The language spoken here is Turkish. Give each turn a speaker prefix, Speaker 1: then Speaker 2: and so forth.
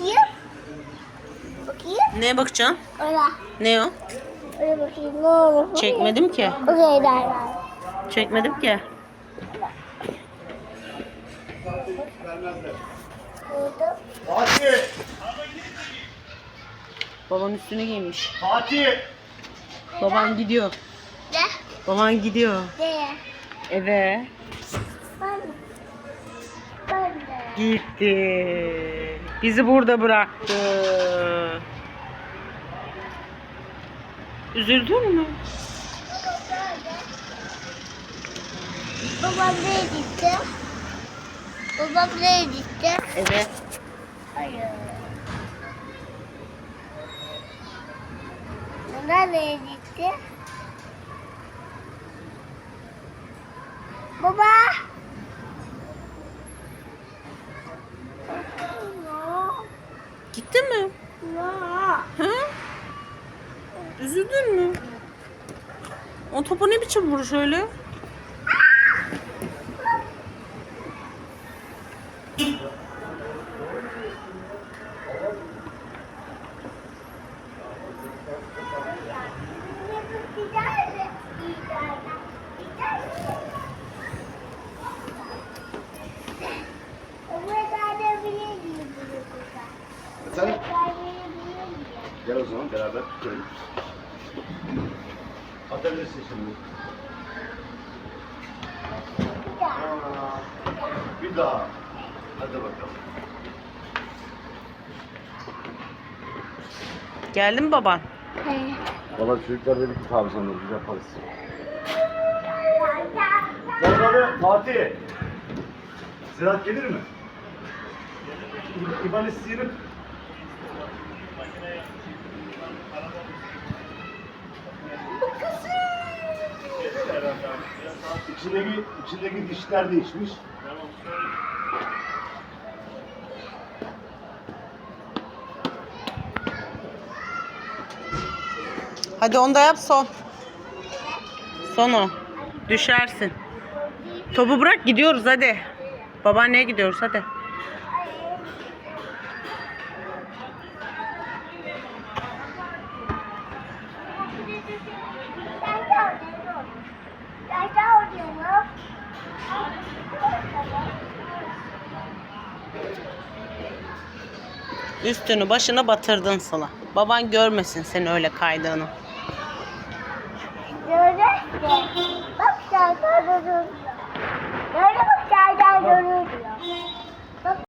Speaker 1: bakayım. Bakayım.
Speaker 2: Neye bakacaksın?
Speaker 1: Oraya.
Speaker 2: Ne o?
Speaker 1: Oraya bakayım. Ne olur.
Speaker 2: Çekmedim ki.
Speaker 1: Oraya derler.
Speaker 2: Çekmedim ki.
Speaker 3: Fatih!
Speaker 2: Baban üstüne giymiş.
Speaker 3: Fatih!
Speaker 2: Baban gidiyor.
Speaker 1: Ne?
Speaker 2: Baban gidiyor.
Speaker 1: Ne?
Speaker 2: Eve.
Speaker 1: Ben. Ben de.
Speaker 2: Gitti. Bizi burada bıraktı. Üzüldün mü?
Speaker 1: Babam nereye gitti? Babam nereye gitti?
Speaker 2: Evet.
Speaker 1: Hayır. Nana nereye gitti? Baba!
Speaker 2: Gitti mi? Ha? Üzüldün mü? O topu ne biçim vuruş öyle?
Speaker 3: Efendim? Gel o zaman beraber tutalım. Atabilirsin şimdi. Aa, Bir daha. Hadi bakalım.
Speaker 2: Geldi mi baban?
Speaker 3: Valla çocuklar dedi ki tamam sana biz yaparız. Bakalım Fatih. Ziraat gelir mi? İban isteyelim. İçindeki, içindeki dişler değişmiş.
Speaker 2: Hadi onu da yap son. Son o. Düşersin. Topu bırak gidiyoruz hadi. Babaanneye gidiyoruz hadi. Üstünü başına batırdın Sıla. Baban görmesin seni öyle kaydığını.
Speaker 1: Bak